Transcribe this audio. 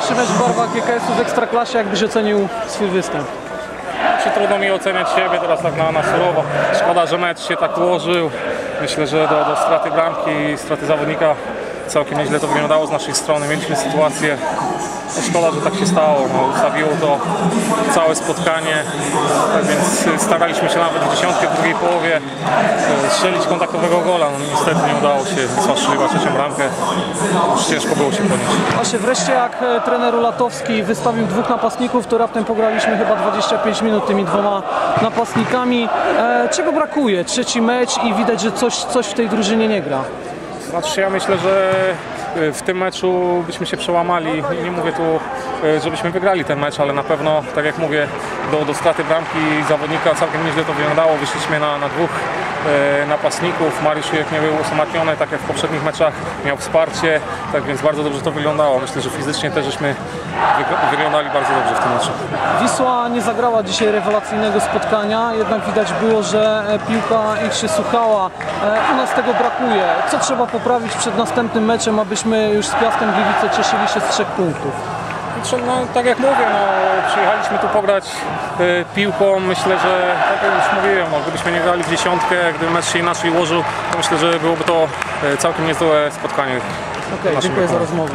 Pierwszy mecz w barwach w Ekstraklasie, jakbyś ocenił swój występ? Czy trudno mi oceniać siebie teraz tak na, na surowo. Szkoda, że mecz się tak ułożył. Myślę, że do, do straty bramki i straty zawodnika całkiem nieźle to wyglądało z naszej strony. Mieliśmy sytuację, no szkoda, że tak się stało. No, ustawiło to całe spotkanie, tak więc staraliśmy się nawet w dziesiątkę w drugiej połowie e, strzelić kontaktowego gola. No, niestety nie udało się. Wisła strzeliła trzecią bramkę. Już ciężko było się ponieść. Właśnie wreszcie jak e, trener Ulatowski wystawił dwóch napastników, to raptem pograliśmy chyba 25 minut tymi dwoma napastnikami. E, czego brakuje? Trzeci mecz i widać, że coś, coś w tej drużynie nie gra. Znaczy ja myślę, że y, w tym meczu byśmy się przełamali. Nie mówię tu, y, żebyśmy wygrali ten mecz, ale na pewno, tak jak mówię, do, do straty bramki zawodnika całkiem nieźle to wyglądało. Wyszliśmy na, na dwóch y, napastników. Mariusz Ujek nie był osamotniony, tak jak w poprzednich meczach. Miał wsparcie, tak więc bardzo dobrze to wyglądało. Myślę, że fizycznie też żeśmy wyg- wyglądali bardzo dobrze w tym meczu. Wisła nie zagrała dzisiaj rewelacyjnego spotkania, jednak widać było, że e, piłka ich się słuchała. E, U nas tego brakuje. Co trzeba poprawić przed następnym meczem, abyśmy już z Piastem Gliwice cieszyli się z trzech punktów? No, tak jak mówię, no, przyjechaliśmy tu pograć y, piłką. Myślę, że tak jak już mówiłem, no, gdybyśmy nie grali w dziesiątkę, gdyby mecz się inaczej ułożył, to myślę, że byłoby to y, całkiem niezłe spotkanie. Okej, Naszym dziękuję za rozmowę.